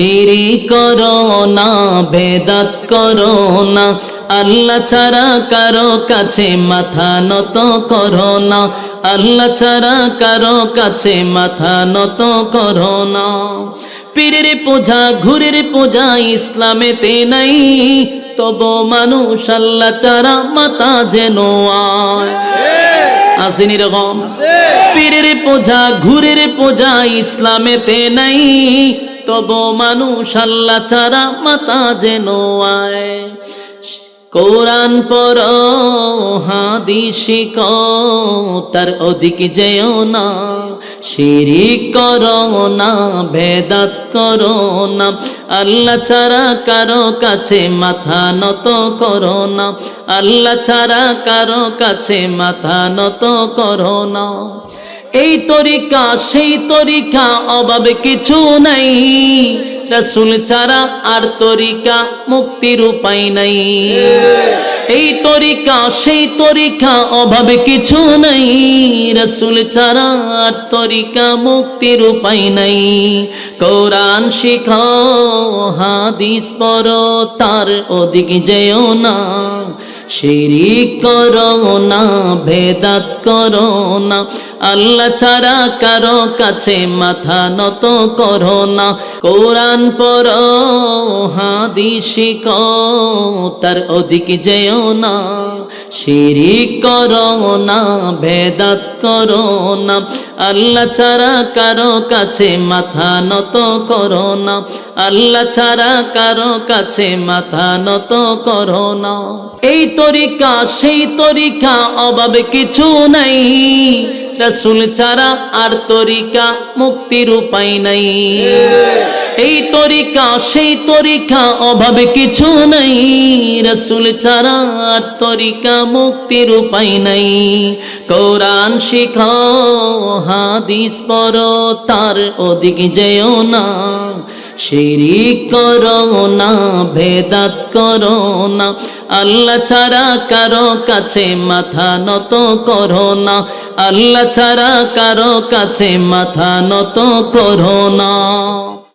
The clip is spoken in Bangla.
শিরি করো না বেদাত করো না আল্লাহ ছাড়া কারও কাছে মাথা নত করো না আল্লাহ ছাড়া কারও কাছে মাথা নত করো না। পীরের পূজা ঘুরের পূজা ইসলামেতে নাই তব মানুষ আল্লাহ চারা মাতা যেন আসেনি রকম পীরের পূজা ঘুরের পূজা ইসলামেতে নাই তব মানুষ আল্লাহ চারা মাতা যেন আয়। কোরআন পর হাদিসি তার অধিক যেও না। শিরিক করো না, ভেদাত করো না। আল্লাহ ছাড়া কারও কাছে মাথা নত করো না। আল্লাহ ছাড়া কারও কাছে মাথা নত করো না। এই তরিকা, সেই তরিকা, অভাবে কিছু নাই। রসুল ছাড়া আর তরিকা মুক্তির উপায় নাই। এই তরিকা, সেই তরিকা, অভাবে কিছু নাই। রসুল ছাড়া আর তরিকা মুক্তির উপায় নাই। কোরআন শিখাও হাদিস পর তার ওদিকে যেও না। শিরিক করো না, ভেদাত করো না। আল্লাহ ছাড়া কারও কাছে মাথা নত করো না। কোরআন পর হাদিসি তার ওদিকে যেও না। শিরিক করো না ভেদাত করো না। আল্লাহ ছাড়া কারও কাছে মাথা নত করো না। আল্লাহ ছাড়া কারও কাছে মাথা নত করো না। এই তরিকা, সেই তরিকা, অভাবে কিছু নাই। রসুল ছাড়া আর তরিকা মুক্তির উপায় নাই। এই তরিকা, সেই তরিকা, অভাবে কিছু নাই। রসুল ছাড়া আর তরিকা মুক্তির উপায় নাই। কোরআন শিখাও হাদিস পর তার ওদিকে যেও না। শিরিক করো না, ভেদাত করো না। আল্লাহ ছাড়া কারও কাছে মাথা নত করো না। আল্লাহ ছাড়া কারও কাছে মাথা নত করো না।